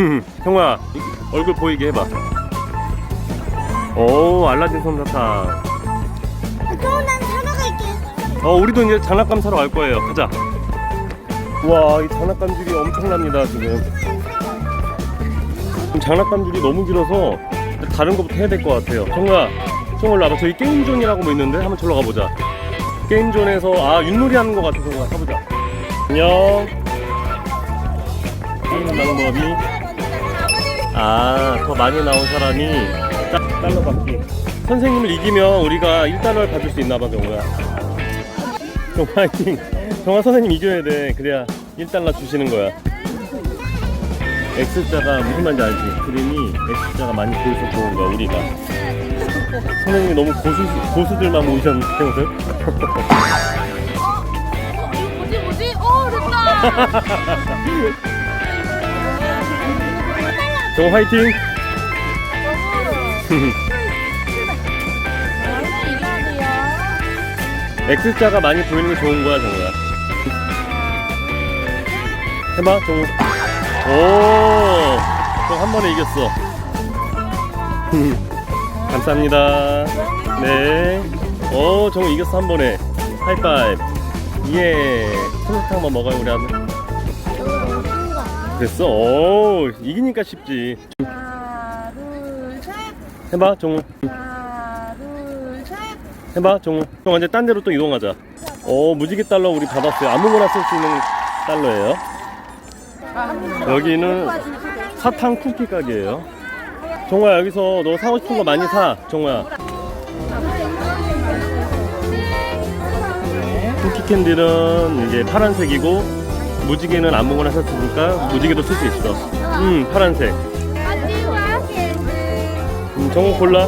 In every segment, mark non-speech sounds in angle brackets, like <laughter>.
<laughs> 형아 이- 얼굴 보이게 해봐. 오 알라딘 솜사탕. 그럼 난 사러 갈게. 어 우리도 이제 장난감 사러 갈 거예요. 가자. 우와 이 장난감 줄이 엄청납니다 지금. 지금 장난감 줄이 너무 길어서 다른 거부터 해야 될 것 같아요. 정아 정아 와봐. 저기 게임존이라고 뭐 있는데? 한번 저로 가보자. 게임존에서 아 윷놀이 하는 것 같아서 가보자. 안녕. 게임 방법이 아 더 많이 나온 사람이 딱 달러 받기 선생님을 이기면 우리가 1달러를 받을 수 있나 봐 정우야 정 파이팅 정아 선생님 이겨야 돼 그래야 1달러 주시는 거야 X자가 무슨 말인지 알지? 그림이 X자가 많이 보여서 좋은 거야 우리가 선생님이 너무 고수, 고수들만 모이셨는데 오늘 뭐지 뭐지? 어 됐다. 정아 화이팅! X자가 많이 보이는 게 좋은 거야 정우야. 해봐 정우. 오정한 번에 이겼어. <laughs> 감사합니다. 네 오 정우 이겼어 한 번에. 하이파이브. 예. 솜사탕 한번 먹어요 우리 하 면 됐어. 오 이기니까 쉽지. 하나 둘 셋. 해봐 정우. 하나 둘 셋. 해봐 정우. 형 이제 딴 데로 또 이동하자. 어 무지개 달러 우리 받았어요. 아무거나 쓸 수 있는 달러예요. 여기는 사탕 쿠키 가게예요. 정우야 여기서 너 사고 싶은 거 많이 사 정우야. 쿠키 캔디는 이제 파란색이고 무지개는 아무거나 샀으니까 무지개도 쓸 수 있어. 음 파란색. 음, 정우 골라?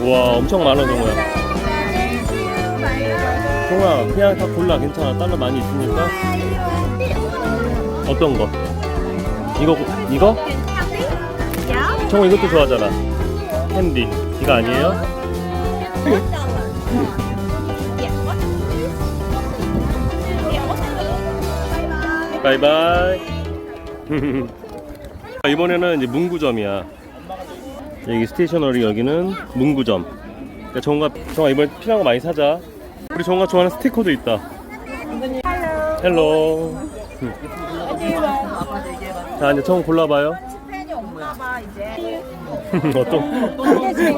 우와 엄청 많아 정우야. 정우야 그냥 다 골라. 괜찮아. 달러 많이 있으니까. 어떤 거? 이거 이거? 정우 이것도 좋아하잖아. 캔디. 이거 아니에요? 바이바이. <laughs> 이번에는 이제 문구점이야. 여기 스테이셔너리 여기는 문구점. 그러니까 정우가 정아 이번에 필요한 거 많이 사자. 우리 정우가 좋아하는 스티커도 있다. 헬로. <laughs> 자 이제 정우 골라봐요. <laughs> 어떤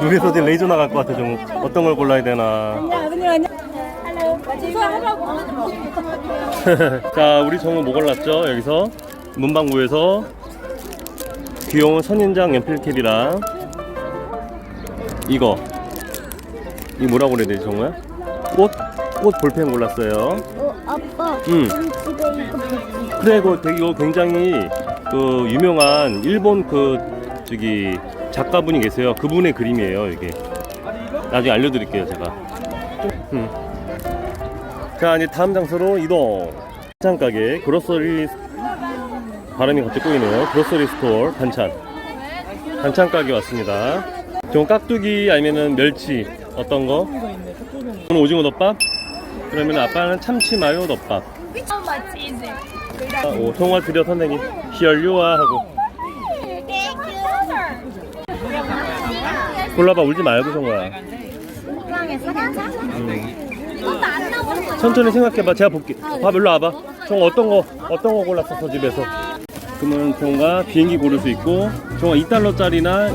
눈에서 이제 레이저 나갈 것 같아 정우. 어떤 걸 골라야 되나 <laughs> 자 우리 정우 뭐 골랐죠 여기서 문방구에서 귀여운 선인장 연필캡이랑 이거 이 뭐라고 그래야 되지 정우야? 꽃? 꽃 볼펜 골랐어요 어 아빠. 응. 우리 집에 이거 보지. 그래 이거 되게 이거 굉장히 그 유명한 일본 그 저기 작가분이 계세요 그분의 그림이에요 이게 나중에 알려드릴게요 제가 음. 자 이제 다음 장소로 이동. 반찬 가게 그로서리 발음이 갑자기 꼬이네요. 그로서리 스토어 반찬. 반찬 가게 왔습니다. 좀 깍두기 아니면은 멸치 어떤 거? 오늘 오징어 덮밥? 그러면 아빠는 참치 마요 덮밥. 아, 오, 통화 드려 선생님. 히얼유아 하고. 골라봐 울지 말고 정화야 천천히 생각해봐 제가 볼게 밥 일로 와봐 정 어떤 거 어떤 거 골랐었어 집에서 그러면 정화 비행기 고를 수 있고 정화 2달러짜리나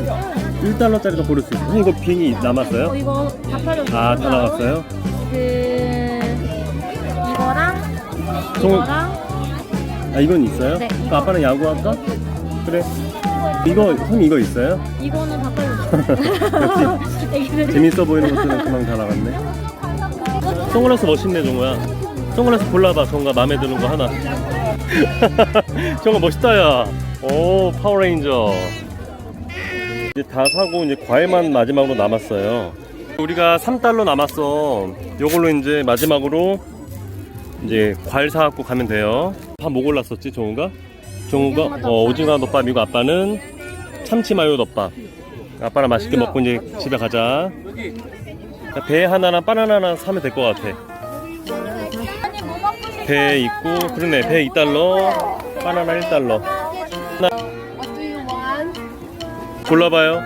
1달러짜리도 고를 수 있고 형 이거 비행기 남았어요? 이거 다 팔렸어. 아다 나갔어요? 그 이거랑 정 이거랑 아 이건 있어요? 네, 그럼 아빠는 야구 할까? 그래 이거 형 이거 있어요? 이거는 다 팔렸어. <laughs> 역시 <laughs> 애기들 재밌어 보이는 것들은 그만 다 나갔네. 선글라스 멋있네 정우야. 선글라스 골라봐 정우가 마음에 드는 거 하나. 정우 멋있다 야. 오 파워레인저. 이제 다 사고 이제 과일만 마지막으로 남았어요. 우리가 3달러 남았어. 요걸로 이제 마지막으로 이제 과일 사갖고 가면 돼요. 밥 뭐 골랐었지 정우가? 정우가 어, 오징어 덮밥이고 아빠는 참치 마요 덮밥. 아빠랑 맛있게 먹고 이제 집에 가자. 배 하나랑 바나나 하나 사면 될 것 같아. 배 있고, 그러네. 배 2달러, 바나나 1달러. What do you want? 골라봐요.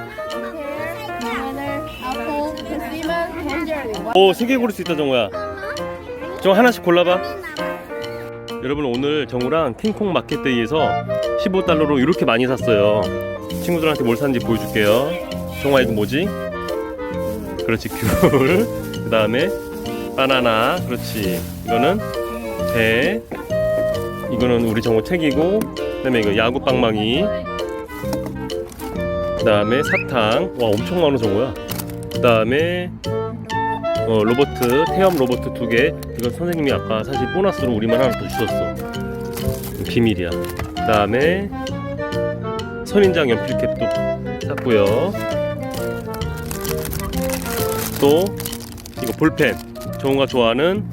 Banana, apple, persimmon, tangerine. 오, 세 개 고를 수 있다, 정우야. 정우 하나씩 골라봐. 여러분, 오늘 정우랑 킹콩 마켓데이에서 15달러로 이렇게 많이 샀어요. 친구들한테 뭘 샀는지 보여줄게요. 정우야, 이거 뭐지? 그렇지, 귤. <laughs> 그 다음에 바나나. 그렇지. 이거는 배. 이거는 우리 정우 책이고. 그 다음에 이거 야구 빵망이. 그 다음에 사탕. 와, 엄청 많은 정우야. 그 다음에 어, 로버트 태엽 로버트 두 개. 이건 선생님이 아까 사실 보너스로 우리만 하나 더 주셨어. 비밀이야. 그다음에 선인장 연필캡도 샀고요. 또 이거 볼펜. 정우가 좋아하는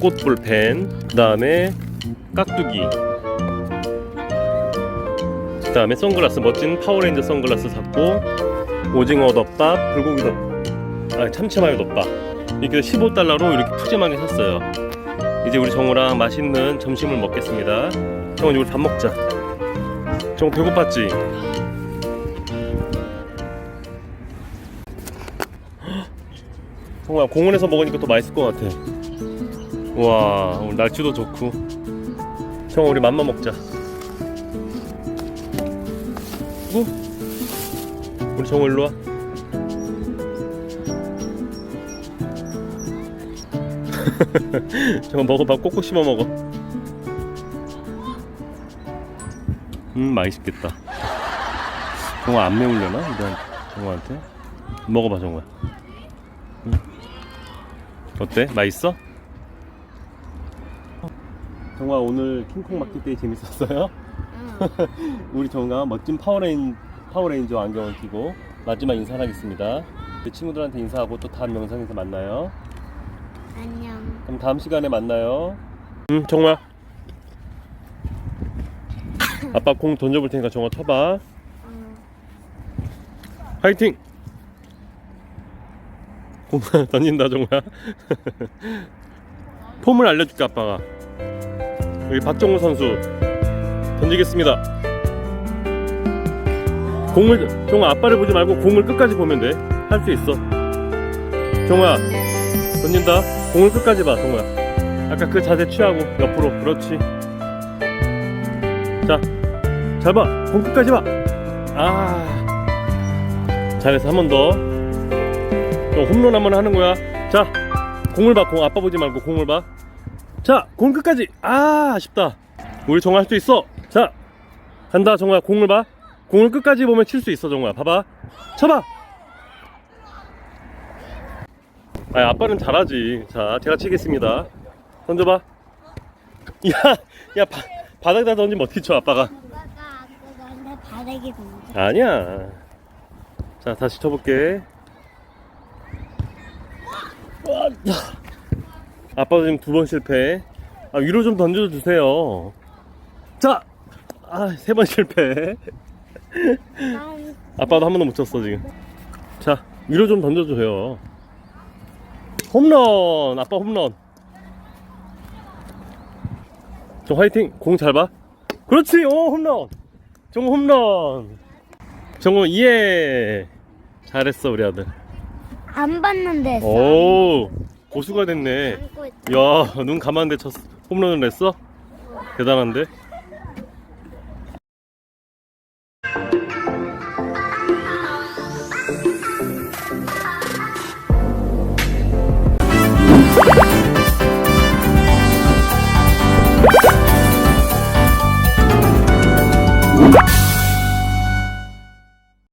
꽃 볼펜. 그 다음에 깍두기. 그 다음에 선글라스 멋진 파워레인저 선글라스 샀고 오징어 덮밥, 불고기 덮밥. 아, 참치마요 덮밥 이게 15달러로 이렇게 푸짐하게 샀어요 이제 우리 정우랑 맛있는 점심을 먹겠습니다 정우 우리 밥 먹자 정우 배고팠지? 정우야 공원에서 먹으니까 더 맛있을 것 같아. 와 오늘 날씨도 좋고. 정우 우리 맘마 먹자. 어? 우리 정우 일로 와. <laughs> 저거 먹어봐 꼭꼭 씹어 먹어. 음 맛있겠다. 정화 안 매울려나? 이런 정화한테? 먹어봐 정화 음. 어때? 맛있어? 정화 오늘 킹콩 마켓데이 재밌었어요? <laughs> 우리 정화 멋진 파워레인, 파워레인저 안경을 끼고 마지막 인사를 하겠습니다 내 친구들한테 인사하고 또 다음 영상에서 만나요 안녕. 그럼 다음 시간에 만나요. 응, 정말. <coughs> 아빠 공 던져볼 테니까 정말 쳐봐. 화이팅! 공 <laughs> 던진다 정말. <laughs> 폼을 알려줄게 아빠가. 여기 박정우 선수 던지겠습니다. 공을 정아 아빠를 보지 말고 공을 끝까지 보면 돼. 할 수 있어. 정아 던진다. 공을 끝까지 봐, 정우야. 아까 그 자세 취하고 옆으로. 그렇지. 자, 잘 봐. 공 끝까지 봐. 아, 잘해서 한 번 더. 또 홈런 한번 하는 거야. 자, 공을 봐. 공 아빠 보지 말고 공을 봐. 자, 공 끝까지. 아, 아쉽다. 우리 정우 할수 있어. 자, 간다, 정우야. 공을 봐. 공을 끝까지 보면 칠 수 있어, 정우야. 봐봐. 쳐봐. 아 아빠는 잘하지. 자, 제가 치겠습니다. 던져봐. 야, 야, 바, 바닥에다 던지면 어떻게 쳐, 아빠가? 아까 너한테 바닥에 던져. 아니야. 자, 다시 쳐볼게. 와, 야. 아빠도 지금 두 번 실패. 아, 위로 좀 던져 주세요. 자! 아, 세 번 실패. 난 아빠도 한 번도 못 쳤어, 지금. 자, 위로 좀 던져 주세요. 홈런! 아빠 홈런. 저 화이팅! 공 잘 봐. 그렇지! 오, 홈런! 정우 홈런! 정우, 예! 잘했어, 우리 아들. 안 봤는데. 오! 고수가 됐네. 안고 있 야, 눈 감았는데 쳤, 홈런을 냈어? 대단한데?